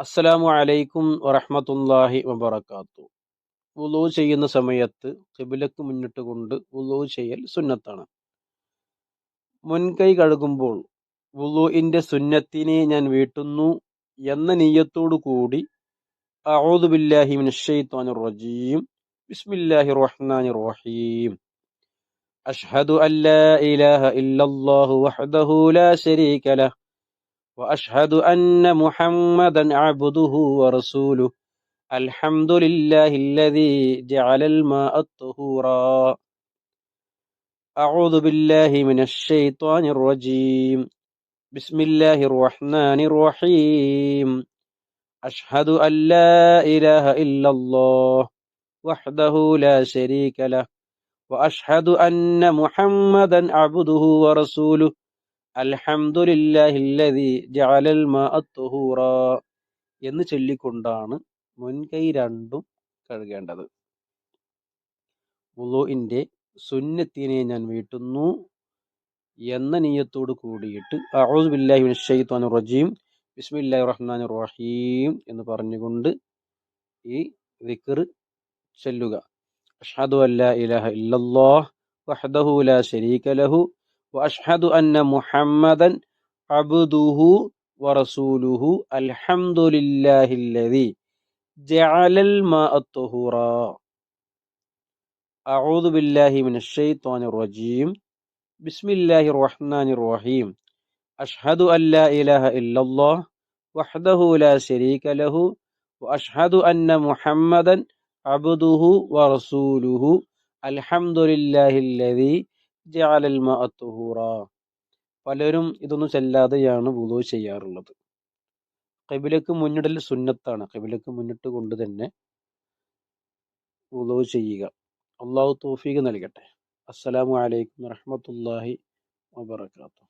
അസ്സലാമു അലൈക്കും വറഹമത്തല്ലാഹി വബർക്കാത്തു ഉലു ചെയ്യുന്ന സമയത്ത് കിബിലക്ക് മുന്നിട്ട് കൊണ്ട് ഉലു ചെയ്യൽ സുന്നത്താണ്. മുൻകൈ കഴുകുമ്പോൾ വുളുഇന്റെ സുന്നത്തിനെ ഞാൻ വീട്ടുന്നു എന്ന നീയത്തോടു കൂടി അഊദു ബില്ലാഹി മിനശ്ശൈത്വാനിർ റജീം. ബിസ്മില്ലാഹിർ റഹ്മാനിർ റഹീം. അഷ്ഹദു അല്ലാ ഇലാഹ ഇല്ലല്ലാഹു വഹ്ദഹു ലാ ശരീക ലഹ്. وأشهد أن محمدا عبده ورسوله. الحمد لله الذي جعل الماء الطهورا. أعوذ بالله من الشيطان الرجيم. بسم الله الرحمن الرحيم. أشهد أن لا إله إلا الله وحده لا شريك له. وأشهد أن محمدا عبده ورسوله. അൽഹംദുലില്ലാഹില്ലദി ജഅലൽ മാഅ തുഹൂറ എന്ന് ചൊല്ലിക്കൊണ്ടാണ് മുൻകൈ രണ്ടും കഴുകേണ്ടത്. വുളുഇന്റെ സുന്നത്തിനെ ഞാൻ വീട്ടുന്നു എന്ന നീയത്തോട് കൂടിയിട്ട് അഊദു ബില്ലാഹി മിനശ് റജീം ബിസ്മില്ലാഹിർ റഹ്മാനിർ റഹീം എന്ന് പറഞ്ഞുകൊണ്ട് ഈ ദിക്ർ ചൊല്ലുക. അഷ്ഹദു അല്ലാ ഇലാഹ ഇല്ലല്ലാഹ് വഹ്ദഹു ലാ ശരീക ലഹു وأشهد أن محمدا عبده ورسوله الحمد لله الذي جعل الماء الطهورا أعوذ بالله من الشيطان الرجيم. بسم الله الرحمن الرحيم. أشهد أن لا إله إلا الله وحده لا شريك له وأشهد أن محمدا عبده ورسوله الحمد لله الذي ജഅലൽ പലരും ഇതൊന്നും ചെല്ലാതെയാണ് വുളു ചെയ്യാറുള്ളത്. കബിലക്ക് മുന്നിടൽ സുന്നത്താണ്. കബിലക്ക് മുന്നിട്ട് കൊണ്ട് തന്നെ വുളു ചെയ്യുക. അള്ളാഹു തോഫീക്ക് നൽകട്ടെ. അസ്സലാമു അലൈക്കും വറഹമത്തല്ലാഹി വബർക്കാത്തു